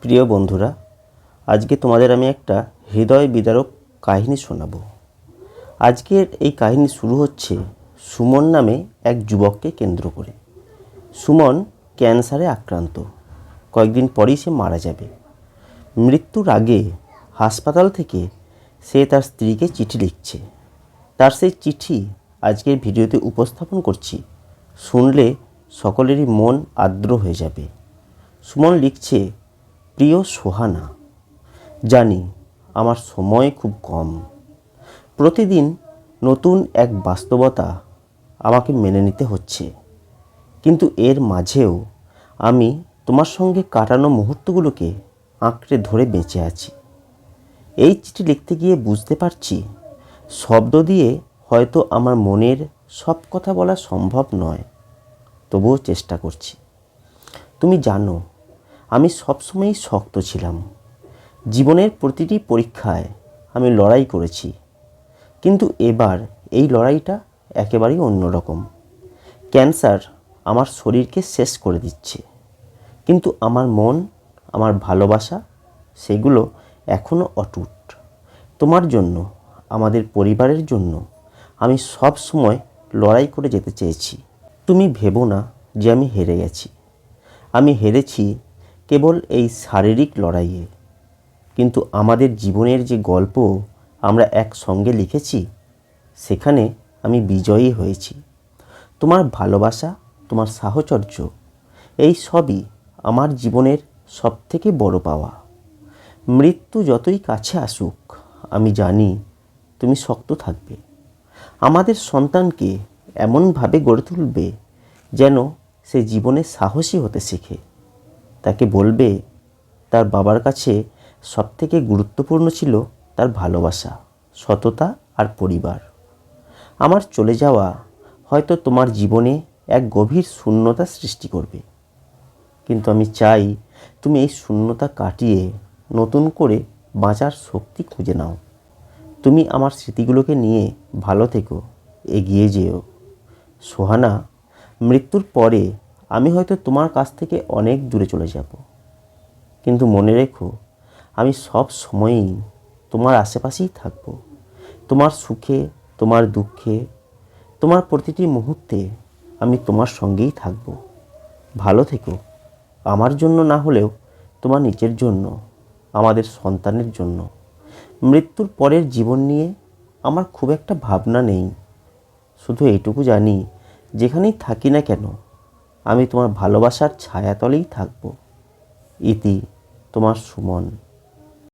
প্রিয় বন্ধুরা, আজকে তোমাদের আমি একটা হৃদয় বিদারক কাহিনী শোনাবো। আজকের এই কাহিনী শুরু হচ্ছে সুমন নামে এক যুবককে কেন্দ্র করে। সুমন ক্যান্সারে আক্রান্ত। কয়েকদিন পরেই সে মারা যাবে। মৃত্যুর আগে হাসপাতাল থেকে সে তার স্ত্রীকে চিঠি লিখছে। তার সেই চিঠি আজকের ভিডিওতে উপস্থাপন করছি। শুনলে সকলেরই মন আর্দ্র হয়ে যাবে। সুমন লিখছে প্রিয় সোহানা, জানি আমার সময় খুব কম। প্রতিদিন নতুন এক বাস্তবতা আমাকে মেনে নিতে হচ্ছে। কিন্তু এর মাঝেও আমি তোমার সঙ্গে কাটানো মুহূর্তগুলোকে আঁকড়ে ধরে বেঁচে আছি। এই চিঠি লিখতে গিয়ে বুঝতে পারছি, শব্দ দিয়ে হয়তো আমার মনের সব কথা বলা সম্ভব নয়। তবুও চেষ্টা করছি। তুমি জানো আমি সবসময়ই শক্ত ছিলাম। জীবনের প্রতিটি পরীক্ষায় আমি লড়াই করেছি। কিন্তু এবার এই লড়াইটা একেবারেই অন্যরকম। ক্যান্সার আমার শরীরকে শেষ করে দিচ্ছে। কিন্তু আমার মন, আমার ভালোবাসা, সেগুলো এখনও অটুট। তোমার জন্য, আমাদের পরিবারের জন্য আমি সব সময় লড়াই করে যেতে চেয়েছি। তুমি ভেবো না যে আমি হেরে গেছি। আমি হেরেছি কেবল এই শারীরিক লড়াইয়ে। কিন্তু আমাদের জীবনের যে গল্প আমরা একসঙ্গে লিখেছি, সেখানে আমি বিজয়ী হয়েছি। তোমার ভালোবাসা, তোমার সাহচর্য, এই সবই আমার জীবনের সবথেকে বড় পাওয়া। মৃত্যু যতই কাছে আসুক, আমি জানি তুমি শক্ত থাকবে। আমাদের সন্তানকে এমনভাবে গড়ে তুলবে যেন সে জীবনে সাহসী হতে শেখে। তাকে বলবে, তার বাবার কাছে সবথেকে গুরুত্বপূর্ণ ছিল তার ভালোবাসা, সততা আর পরিবার। আমার চলে যাওয়া হয়তো তোমার জীবনে এক গভীর শূন্যতা সৃষ্টি করবে। কিন্তু আমি চাই তুমি এই শূন্যতা কাটিয়ে নতুন করে বাঁচার শক্তি খুঁজে নাও। তুমি আমার স্মৃতিগুলোকে নিয়ে ভালো থেকো, এগিয়ে যেও। সোহানা মৃত্যুর পরে আমি হয়তো তোমার কাছ থেকে অনেক দূরে চলে যাব। কিন্তু মনে রেখো, আমি সব সময়ই তোমার আশেপাশেই থাকব। তোমার সুখে, তোমার দুঃখে, তোমার প্রতিটি মুহূর্তে আমি তোমার সঙ্গেই থাকব। ভালো থেকো। আমার জন্য না হলেও তোমার নিজের জন্য, আমাদের সন্তানের জন্য। মৃত্যুর পরের জীবন নিয়ে আমার খুব একটা ভাবনা নেই। শুধু এইটুকু জানি, যেখানেই থাকি না কেন আমি তোমার ভালোবাসার ছায়াতলেই থাকব। ইতি তোমার সুমন।